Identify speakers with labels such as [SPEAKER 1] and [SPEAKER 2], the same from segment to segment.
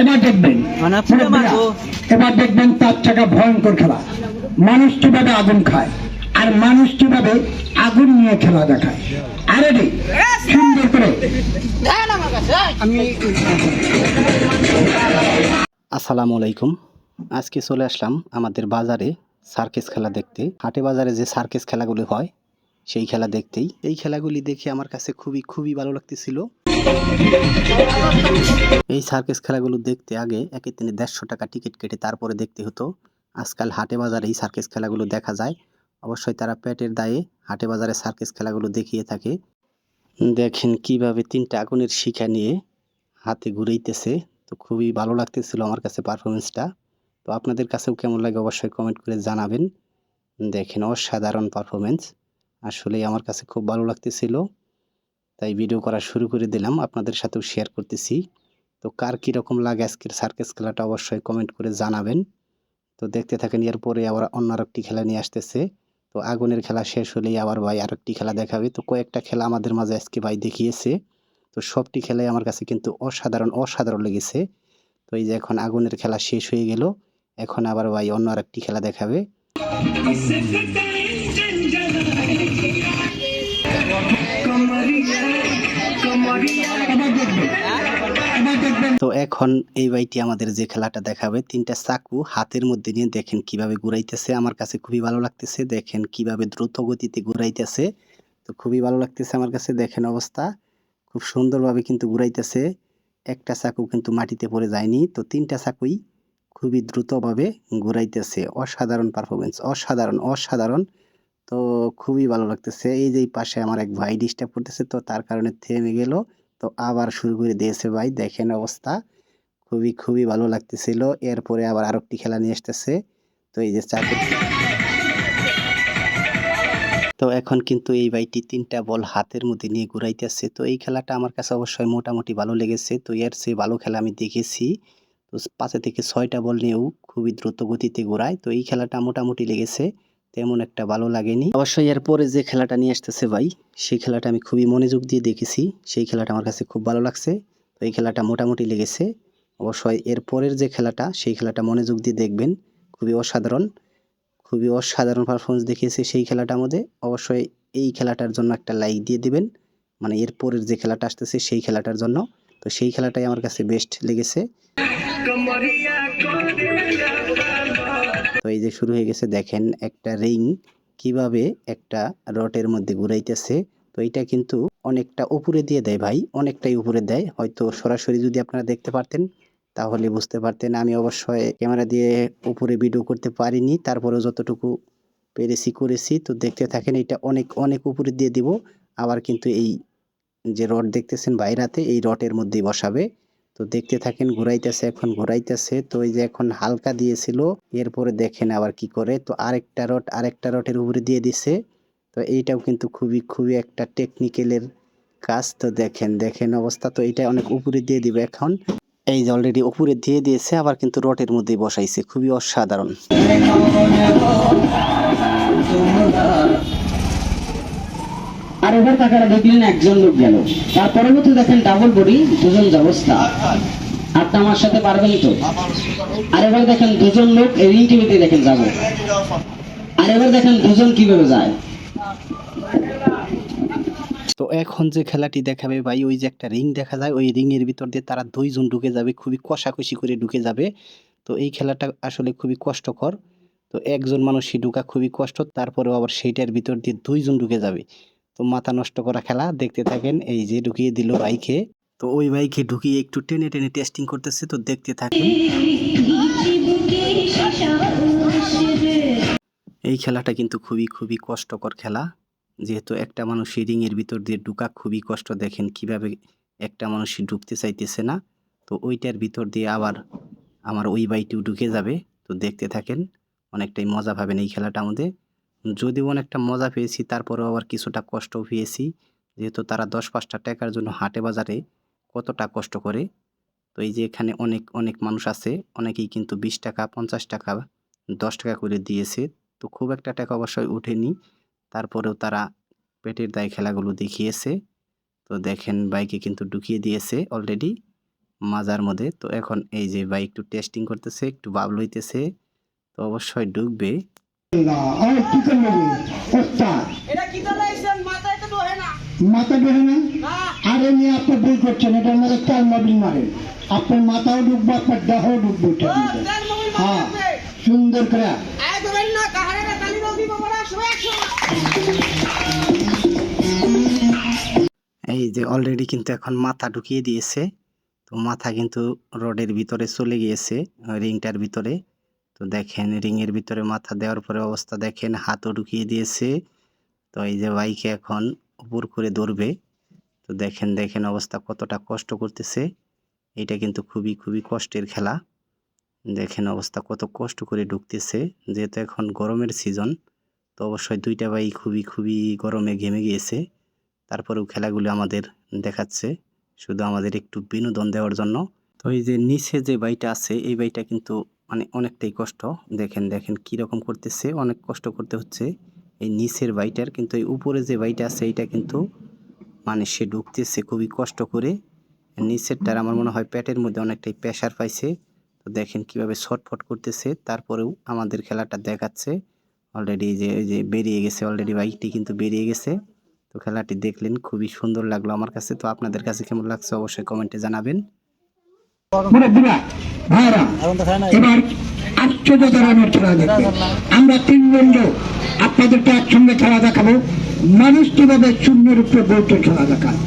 [SPEAKER 1] এবার দেখবেন
[SPEAKER 2] মানে।
[SPEAKER 1] এবার দেখবেন তার চাকা ভয়ঙ্কর খেলা। মানুষ কীভাবে আগুন খায় আর মানুষ কীভাবে আগুন নিয়ে খেলা দেখায়। আরে রে সুন্দর করে।
[SPEAKER 3] আসসালামু আলাইকুম। আজকে চলে আসলাম আমাদের বাজারে সার্কেস খেলা দেখতে। হাটে বাজারে যে সার্কেস খেলাগুলি হয় সেই খেলা দেখতেই। এই খেলাগুলি দেখে আমার কাছে খুবই খুবই ভালো লাগতেছিল। এই সার্কেস খেলাগুলো দেখতে আগে একে তিনি দেড়শো টাকা টিকিট কেটে তারপরে দেখতে হতো। আজকাল হাটে বাজারে এই সার্কেস খেলাগুলো দেখা যায়। অবশ্যই তারা পেটের দায়ে হাটে বাজারে সার্কেস খেলাগুলো দেখিয়ে থাকে। দেখেন কীভাবে তিনটা আগুনের শিখা নিয়ে হাতে ঘুরেইতেছে। তো খুবই ভালো লাগতেছিল আমার কাছে পারফরমেন্সটা তো আপনাদের কাছেও কেমন লাগে অবশ্যই কমেন্ট করে জানাবেন। দেখেন অসাধারণ পারফরমেন্স আসলেই আমার কাছে খুব ভালো লাগতেছিল। তাই ভিডিও করা শুরু করে দিলাম। আপনাদের সাথেও শেয়ার করতেছি। তো কার কীরকম লাগে আজকের সার্কেস খেলাটা অবশ্যই কমেন্ট করে জানাবেন। তো দেখতে থাকেন, এরপরে আবার অন্য আরেকটি খেলা নিয়ে আসতেছে। তো আগুনের খেলা শেষ হলেই আবার ভাই আরেকটি খেলা দেখাবে। তো কয়েকটা খেলা আমাদের মাঝে আজকে ভাই দেখিয়েছে। তো সবটি খেলাই আমার কাছে কিন্তু অসাধারণ অসাধারণ লেগেছে। তো এই যে এখন আগুনের খেলা শেষ হয়ে গেল। এখন আবার ভাই অন্য আরেকটি খেলা দেখাবে। তো এখন এই বাইটি আমাদের যে খেলাটা দেখাবে, তিনটা চাকু হাতের মধ্যে নিয়ে দেখেন কীভাবে ঘুরাইতেছে। আমার কাছে খুবই ভালো লাগতেছে, দেখেন কীভাবে দ্রুত গতিতে ঘুরাইতেছে। তো খুবই ভালো লাগতেছে আমার কাছে, দেখেন অবস্থা। খুব সুন্দরভাবে কিন্তু ঘুরাইতেছে। একটা চাকু কিন্তু মাটিতে পড়ে যায়নি, তো তিনটা চাকুই খুবই দ্রুতভাবে ঘুরাইতেছে। অসাধারণ পারফরমেন্স অসাধারণ অসাধারণ। তো খুবই ভালো লাগতেছে। এই যে পাশে আমার এক ভাই ডিস্টার্ব করতেছে, তো তার কারণে থেমে গেল। তো আবার শুরু করে দিয়েছে ভাই, দেখেন অবস্থা। খুবই খুবই ভালো লাগতেছিল। এরপরে আবার আরেকটি খেলা নিয়ে আসতেছে। তো এই যে চাকু তো এখন কিন্তু এই ভাইটি তিনটা বল হাতের মধ্যে নিয়ে ঘুরাইতেছে। তো এই খেলাটা আমার কাছে অবশ্যই মোটামুটি ভালো লেগেছে। তো এর চেয়ে ভালো খেলা আমি দেখেছি। তো পাঁচে থেকে ছয়টা বল নিয়েও খুবই দ্রুত গতিতে ঘোরায়। তো এই খেলাটা মোটামুটি লেগেছে। তেমন একটা ভালো লাগেনি। অবশ্যই এরপরে যে খেলাটা নিয়ে আসতেছে ভাই, সেই খেলাটা আমি খুবই মনোযোগ দিয়ে দেখেছি। সেই খেলাটা আমার কাছে খুব ভালো লাগছে। তো এই খেলাটা মোটামুটি লেগেছে। অবশ্যই এর পরের যে খেলাটা, সেই খেলাটা মনোযোগ দিয়ে দেখবেন। খুবই অসাধারণ। খুবই অসাধারণ পারফরমেন্স দেখিয়েছে সেই খেলাটার মধ্যে। অবশ্যই এই খেলাটার জন্য একটা লাইক দিয়ে দিবেন। মানে এর পরের যে খেলাটা আসতেছে সেই খেলাটার জন্য। তো সেই খেলাটাই আমার কাছে বেস্ট লেগেছে। তো এই যে শুরু হয়ে গেছে, দেখেন একটা রিং কীভাবে একটা রটের মধ্যে ঘুরাইতেছে। তো এটা কিন্তু অনেকটা উপরে দিয়ে দেয় ভাই, অনেকটাই উপরে দেয়। হয়তো সরাসরি যদি আপনারা দেখতে পারতেন, তাহলে বুঝতে পারতেন। আমি অবশ্যই ক্যামেরা দিয়ে উপরে ভিডিও করতে পারিনি, তারপরেও যতটুকু পেরেছি করেছি। তো দেখতে থাকেন, এটা অনেক অনেক উপরে দিয়ে দিব। আবার কিন্তু এই যে রড দেখতেছেন বাইরাতে এই রটের মধ্যেই বসাবে। তো দেখতে থাকেন, ঘুরাইতেছে, এখন ঘুরাইতেছে। তো এই যে এখন হালকা দিয়েছিল, এরপরে দেখেন আবার কি করে। তো আরেকটা রড, আরেকটা রটের উপরে দিয়ে দিছে। তো এইটাও কিন্তু খুবই খুবই একটা টেকনিক্যালের কাজ। তো দেখেন দেখেন অবস্থা। তো এটা অনেক উপরে দিয়ে দিবে এখন। এই যে অলরেডি উপরে দিয়ে দিয়েছে, আবার কিন্তু রটের মধ্যেই বসাইছে। খুবই অসাধারণ।
[SPEAKER 4] আর এবার তাকারা দেখলেন একজন লোক গেল। তার পরবর্তী দেখেন ডাবল বডি দুজন অবস্থা আপনি আমার সাথে পারবেন তো? আর এবার দেখেন দুজন লোক দেখেন যাব। আর এবার দেখেন দুজন কীভাবে যায়।
[SPEAKER 3] তো এখন যে খেলাটি দেখাবে ভাই, ওই যে একটা রিং দেখা যায়, ওই রিং এর ভিতর দিয়ে তারা দুইজন ঢুকে যাবে, খুবই কষাকষি করে ঢুকে যাবে। তো এই খেলাটা আসলে খুবই কষ্টকর। তো একজন মানুষই ঢুকা খুবই কষ্ট, তারপরেও আবার সেইটার ভিতর দিয়ে দুইজন ঢুকে যাবে। তো মাথা নষ্ট করা খেলা, দেখতে থাকেন, এই যে ঢুকিয়ে দিল বাইকে তো ওই বাইকে ঢুকিয়ে একটু টেনে টেনে টেস্টিং করতেছে, তো দেখতে থাকেন। এই খেলাটা কিন্তু খুবই খুবই কষ্টকর খেলা। যেহেতু একটা মানুষ রিংয়ের ভিতর দিয়ে ঢুকা খুবই কষ্ট দেখেন কীভাবে একটা মানুষ ঢুকতে চাইতেছে না। তো ওইটার ভিতর দিয়ে আবার আমার ওই বাইটিও ঢুকে যাবে। তো দেখতে থাকেন, অনেকটাই মজা পাবেন এই খেলাটা আমাদের। যদিও অনেকটা মজা পেয়েছি, তারপরেও আবার কিছুটা কষ্টও পেয়েছি। যেহেতু তারা দশ পাঁচটা টাকার জন্য হাটে বাজারে কতটা কষ্ট করে। তো এই যে এখানে অনেক অনেক মানুষ আছে, অনেকেই কিন্তু বিশ টাকা, পঞ্চাশ টাকা, দশ টাকা করে দিয়েছে। তো খুব একটা টাকা অবশ্যই ওঠেনি। তারপরেও তারা পেটের দায় খেলাগুলো দেখিয়েছে। তো দেখেন বাইকে কিন্তু ঢুকিয়ে দিয়েছে অলরেডি মাজার মধ্যে। তো এখন এই যে বাইক একটু টেস্টিং করতেছে, একটু বাবল হইতেছে তো অবশ্যই ডুববে
[SPEAKER 2] এটা
[SPEAKER 1] মাথা বেরো না? আরে নিয়ে আপনি ভুল করছেন এটার মধ্যে চার মোবিল মারেন আপনার মাথাও ডুববো আপনার দেহও ডুববো হ্যাঁ সুন্দর করে।
[SPEAKER 3] এই যে অলরেডি কিন্তু এখন মাথা ঢুকিয়ে দিয়েছে তো মাথা কিন্তু রডের ভিতরে চলে গিয়েছে রিংটার ভিতরে। তো দেখেন, রিংয়ের ভিতরে মাথা দেওয়ার পরে অবস্থা দেখেন, হাতও ঢুকিয়ে দিয়েছে। তো এই যে বাইকে এখন উপর করে ধরবে। তো দেখেন দেখেন অবস্থা কতটা কষ্ট করতেছে। এটা কিন্তু খুবই খুবই কষ্টের খেলা। দেখেন অবস্থা কত কষ্ট করে ঢুকতেছে। যেহেতু এখন গরমের সিজন, তো অবশ্যই দুইটা বাই খুবই খুবই গরমে ঘেমে গিয়েছে। তারপরেও খেলাগুলো আমাদের দেখাচ্ছে, শুধু আমাদের একটু বিনোদন দেওয়ার জন্য। তো এই যে নিচে যে বাইটা আছে, এই বাইটা কিন্তু মানে অনেকটাই কষ্ট। দেখেন দেখেন কি রকম করতেছে, অনেক কষ্ট করতে হচ্ছে। এই নিচের বাইটার কিন্তু, এই উপরে যে বাইটা আছে, এইটা কিন্তু মানে সে ঢুকতেছে খুবই কষ্ট করে। নিচেরটার আমার মনে হয় প্যাটের মধ্যে অনেকটাই প্রেশার পাইছে। তো দেখেন কীভাবে ছটফট করতেছে। তারপরেও আমাদের খেলাটা দেখাচ্ছে। অলরেডি যে যে বেরিয়ে গেছে অলরেডি বাইকটি কিন্তু বেরিয়ে গেছে। তো খেলাটি দেখলেন, খুবই সুন্দর লাগল আমার কাছে। তো আপনাদের কাছে কেমন লাগছে অবশ্যই কমেন্টে জানাবেন।
[SPEAKER 1] মুরব্বীরা ভাইরা, এবার আশ্চর্য ধরনের খেলা দেখবে আমরা তিনজন লোক আপনাদেরকে একসঙ্গে খেলা দেখাবো। মানুষ কীভাবে শূন্যের উপরে বলতে খেলা দেখায়।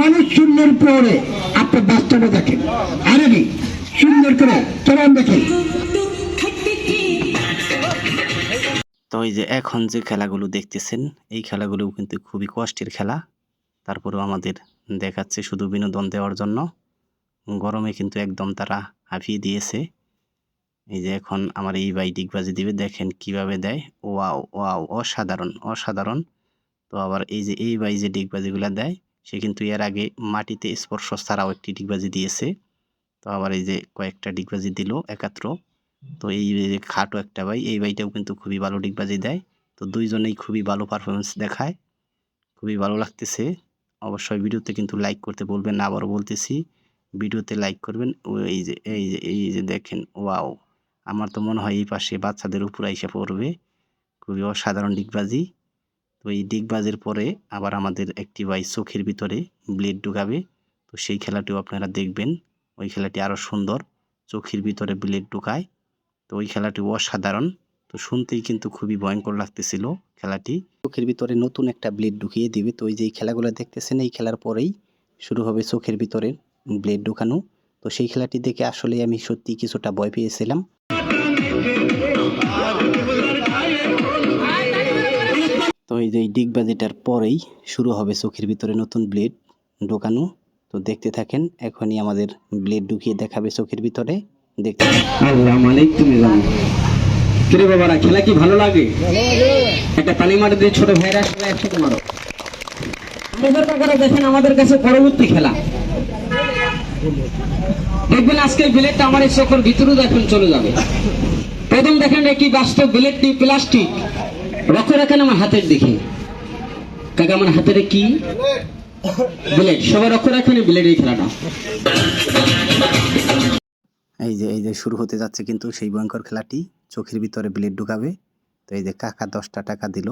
[SPEAKER 1] মানুষ শূন্যের উপরে আপনি বাস্তবে দেখেন। আরে নি সুন্দর করে চলুন দেখি।
[SPEAKER 3] তো এই যে এখন যে খেলাগুলো দেখতেছেন, এই খেলাগুলোও কিন্তু খুবই কষ্টের খেলা। তারপরেও আমাদের দেখাচ্ছে শুধু বিনোদন দেওয়ার জন্য। গরমে কিন্তু একদম তারা হাঁপিয়ে দিয়েছে। এই যে এখন আমার এই ভাই ডিগবাজি দিবে, দেখেন কীভাবে দেয়। ওয়াও ওয়াও, অসাধারণ অসাধারণ। তো আবার এই যে, এই ভাই যে ডিগবাজিগুলো দেয়, সে কিন্তু এর আগে মাটিতে স্পর্শ ছাড়াও একটি ডিগবাজি দিয়েছে। তো আবার এই যে কয়েকটা ডিগবাজি দিল একাত্র। তো এই যে খাটো একটা বাই এই ভাইটাও কিন্তু খুবই ভালো ডিগবাজি দেয়। তো দুইজনেই খুবই ভালো পারফরমেন্স দেখায়। খুবই ভালো লাগতেছে। অবশ্যই ভিডিওতে কিন্তু লাইক করতে বলবেন না, আবারও বলতেছি। ভিডিওতে লাইক করবেন। ও এই যে এই যে এই যে দেখেন, ওয়াও। আমার তো মনে হয় এই পাশে বাচ্চাদের উপর এসে পড়বে। খুবই অসাধারণ ডিগবাজি। তো এই ডিগবাজির পরে আবার আমাদের একটি ভাই চোখের ভিতরে ব্লেড ঢুকাবে। তো সেই খেলাটিও আপনারা দেখবেন। ওই খেলাটি আরও সুন্দর। চোখের ভিতরে ব্লেড ঢুকায়। তো ওই খেলাটি অসাধারণ। তো শুনতেই কিন্তু খুবই ভয়ঙ্কর লাগতেছিল খেলাটি। চোখের ভিতরে নতুন একটা ব্লেড ঢুকিয়ে দিবে। তো ওই যে খেলাগুলো দেখতেছেন, এই খেলার পরেই শুরু হবে চোখের ভিতরে ব্লেড ঢুকানো। তো সেই খেলাটি দেখে আসলে আমি সত্যি কিছুটা ভয় পেয়েছিলাম। তো এই যে ডিগবাজিটার পরেই শুরু হবে চোখের ভিতরে নতুন ব্লেড ঢোকানো। তো দেখতে থাকেন এখনই আমাদের ব্লেড ঢুকিয়ে দেখাবে চোখের ভিতরে। দেখতে
[SPEAKER 4] কিরে বাবারা খেলা কি ভালো লাগে? একটা দিয়ে ছোট ভাইরা সবাই একসাথে মারো। দেখেন আমাদের কাছে পরবর্তী খেলা। দেখবেন আজকে বিলেটটা আমার এই চোখের ভিতরেও দেখেন চলে যাবে। প্রথম দেখেন কি বাস্তব বিলেটটি প্লাস্টিক লক্ষ্য রাখেন আমার হাতের দিকে? কাকা, আমার হাতের কি? বিলেট সবাই লক্ষ্য রাখেন বিলেটের খেলাটা।
[SPEAKER 3] এই যে এই যে শুরু হতে যাচ্ছে কিন্তু সেই ভয়ঙ্কর খেলাটি, চোখের ভিতরে ব্লেড ঢুকাবে। তো এই যে কাকা দশটা টাকা দিল।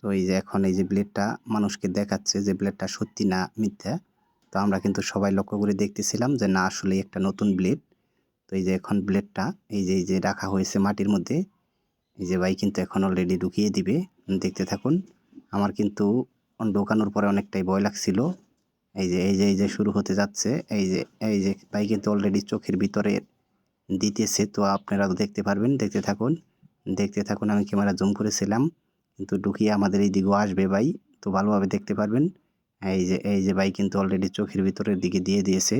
[SPEAKER 3] তো এই যে এখন এই যে ব্লেডটা মানুষকে দেখাচ্ছে যে ব্লেডটা সত্যি না মিথ্যা। তো আমরা কিন্তু সবাই লক্ষ্য করে দেখতেছিলাম যে না আসলে একটা নতুন ব্লেড তো এই যে এখন ব্লেডটা এই যে এই যে রাখা হয়েছে মাটির মধ্যে, এই যে ভাই কিন্তু এখন অলরেডি ঢুকিয়ে দিবে। দেখতে থাকুন, আমার কিন্তু ঢোকানোর পরে অনেকটাই ভয় লাগছিল। এই যে এই যে এই যে শুরু হতে যাচ্ছে, এই যে এই যে ভাই কিন্তু অলরেডি চোখের ভিতরে দিতেছে, তো আপনারা দেখতে পারবেন, দেখতে থাকুন। দেখতে থাকুন, আমি ক্যামেরা জুম করেছিলাম, কিন্তু ঢুকিয়ে আমাদের এই দিকেও আসবে ভাই, তো ভালোভাবে দেখতে পারবেন। এই যে এই যে ভাই কিন্তু অলরেডি চোখের ভিতরের দিকে দিয়ে দিয়েছে।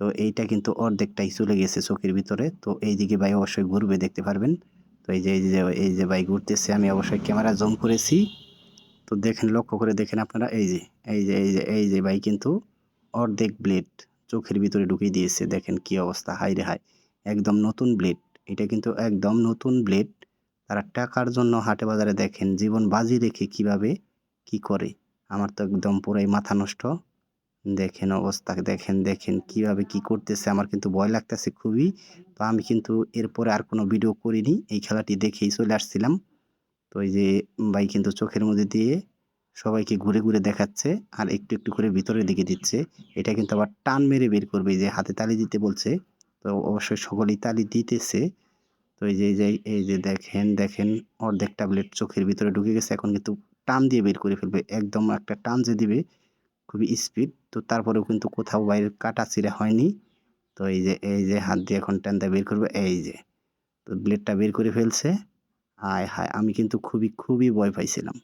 [SPEAKER 3] তো এইটা কিন্তু অর্ধেকটাই চলে গেছে চোখের ভিতরে। তো এই দিকে ভাই অবশ্যই ঘুরবে, দেখতে পারবেন। তো এই যে এই যে এই যে ভাই ঘুরতেছে, আমি অবশ্যই ক্যামেরা জুম করেছি। তো দেখেন, লক্ষ্য করে দেখেন আপনারা, এই যে এই যে এই যে এই যে ভাই কিন্তু অর্ধেক ব্লেড চোখের ভিতরে ঢুকিয়ে দিয়েছে। দেখেন কি অবস্থা হাই রে হাই একদম নতুন ব্লেড এটা কিন্তু একদম নতুন ব্লেড তারা টাকার জন্য হাটে বাজারে দেখেন, জীবন বাজি রেখে কীভাবে কি করে। আমার তো একদম পুরাই মাথা নষ্ট। দেখেন অবস্থা, দেখেন দেখেন কীভাবে কি করতেছে, আমার কিন্তু ভয় লাগতেছে খুবই। তো আমি কিন্তু এরপরে আর কোনো ভিডিও করিনি, এই খেলাটি দেখেই চলে আসছিলাম। তো এই যে ভাই কিন্তু চোখের মধ্যে দিয়ে সবাইকে ঘুরে ঘুরে দেখাচ্ছে আর একটু একটু করে ভিতরের দিকে দিচ্ছে। এটা কিন্তু আবার টান মেরে বের করবে যে হাতে তালি দিতে বলছে। তো অবশ্যই সকলেই তালি দিতেছে। তো এই যে এই যে দেখেন দেখেন অর্ধেক ট্যাবলেট চোখের ভিতরে ঢুকে গেছে, এখন কিন্তু টান দিয়ে বের করে ফেলবে। একদম একটা টান যে দিবে, খুবই স্পিড তো তারপরেও কিন্তু কোথাও বাইরের কাটা চিরা হয়নি। তো এই যে এই যে হাত দিয়ে এখন টানটা বের করবে, এই যে। তো ব্লেডটা বের করে ফেলছে। হায় হায়, আমি কিন্তু খুবই খুবই ভয় পাইছিলাম।